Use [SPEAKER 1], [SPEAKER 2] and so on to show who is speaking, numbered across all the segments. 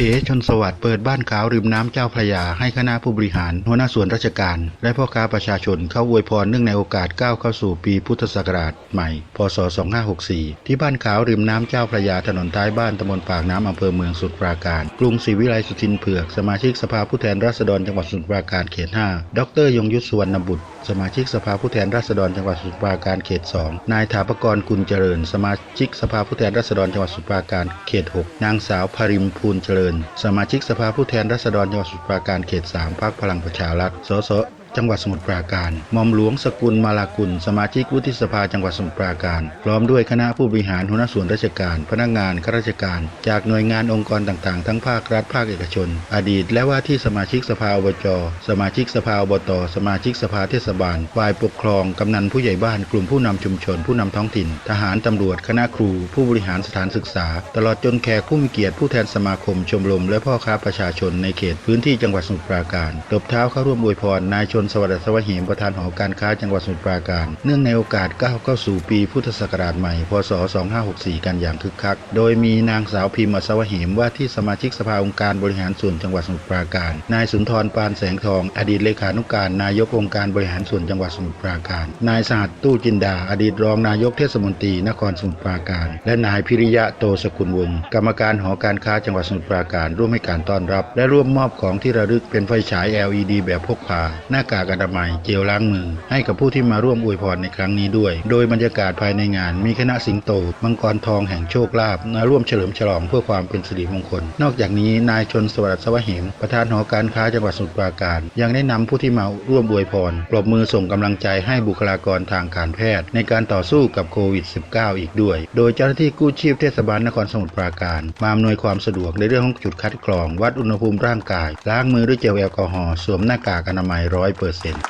[SPEAKER 1] เอชนสวัสดิ์เปิดบ้านขาวริมน้ำเจ้าพระยาให้คณะผู้บริหาร หัวหน้าส่วนราชการ และพ่อค้าประชาชนเข้าอวยพรเนื่องในโอกาสก้าวเข้าสู่ปีพุทธศักราชใหม่ พศ 2564 ที่บ้านขาวริมน้ำเจ้าพระยาถนนท้ายบ้านตำบลปากน้ำอำเภอเมืองสุทรปราการ กรุงศรีวิไลสุทินเผือก สมาชิกสภาผู้แทนราษฎรจังหวัดสุทรปราการเขต 5 ดร ยงยุทธสุวรรณบุตร สมาชิกสภาผู้แทนราษฎรจังหวัดสุทรปราการเขต 2 นายถาปกรกุลเจริญ สมาชิกสภาผู้แทนราษฎรจังหวัดสุทรปราการเขต 6 นางสาวพริมพูนเจริญสมาชิกสภาผู้แทนราษฎรจังหวัดสุพรราการเขต 3พรรคพลังประชารัฐ สส จังหวัดสมุทรปราการหม่อมหลวงสกุลมาลากุล สมาชิกวุฒิสภาจังหวัดสมุทรปราการ พร้อมด้วยคณะผู้บริหารหัวหน้าส่วนราชการ พนักงานข้าราชการ จากหน่วยงานองค์กรต่างๆ ทั้งภาครัฐภาคเอกชน อดีต และว่าที่สมาชิกสภาอบจ สมาชิกสภาอบต สมาชิกสภาเทศบาล ฝ่ายปกครอง กำนันผู้ใหญ่บ้าน กลุ่มผู้นำชุมชน ผู้นำท้องถิ่น ทหารตำรวจ คณะครู ผู้บริหารสถานศึกษา ตลอดจนแขกผู้มีเกียรติผู้แทนสมาคมชมรมและพ่อค้าประชาชนในเขตพื้นที่จังหวัดสมุทรปราการตบเท้าเข้าร่วมอวยพรนายชนสวัสดิ์สวัสหิมประธานหอการค้าจังหวัดสมุทรปราการ เนื่องในโอกาสก้าวเข้าสู่ปีพุทธศักราชใหม่ พศ 2564 กันอย่างคึกคัก โดยมีนางสาวพิมพ์อัศวหิมว่าที่สมาชิกสภาองค์การบริหารส่วนจังหวัดสมุทรปราการ นายสุนทรปานแสงทอง อดีตเลขานุการนายกองค์การบริหารส่วนจังหวัดสมุทรปราการ นายสหัสตู้จินดา อดีตรองนายกเทศมนตรีนครสมุทรปราการ และนายพิริยะโตสกุลวงศ์กรรมการหอการค้าจังหวัดสมุทรปราการ ร่วมให้การต้อนรับ และร่วมมอบของที่ระลึกเป็นไฟฉาย LED แบบพกพาหน้ากากอนามัยเจลล้างมือ ให้กับผู้ที่มาร่วมอวยพรในครั้งนี้ด้วย โดยบรรยากาศภายในงาน มีคณะสิงโตมังกรทองแห่งโชคลาภมาร่วมเฉลิมฉลองเพื่อความเป็นสิริมงคล นอกจากนี้นายชนสวัสดิ์สวะเหมประธานหอการค้าจังหวัดสมุทรปราการ ยังได้นำผู้ที่มาร่วมอวยพรปรบมือส่งกำลังใจให้บุคลากรทางการแพทย์ ในการต่อสู้กับโควิด -19 อีกด้วย โดยเจ้าหน้าที่กู้ชีพเทศบาลนครสมุทรปราการ มาอำนวยความสะดวกในเรื่องของจุดคัดกรอง วัดอุณหภูมิร่างกาย ล้างมือด้วยเจลแอลกอฮอล์สวมหน้ากากอนามัยร้อยเปอร์เซ็นต์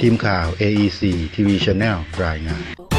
[SPEAKER 1] ทีมข่าว AEC TV Channel รายงาน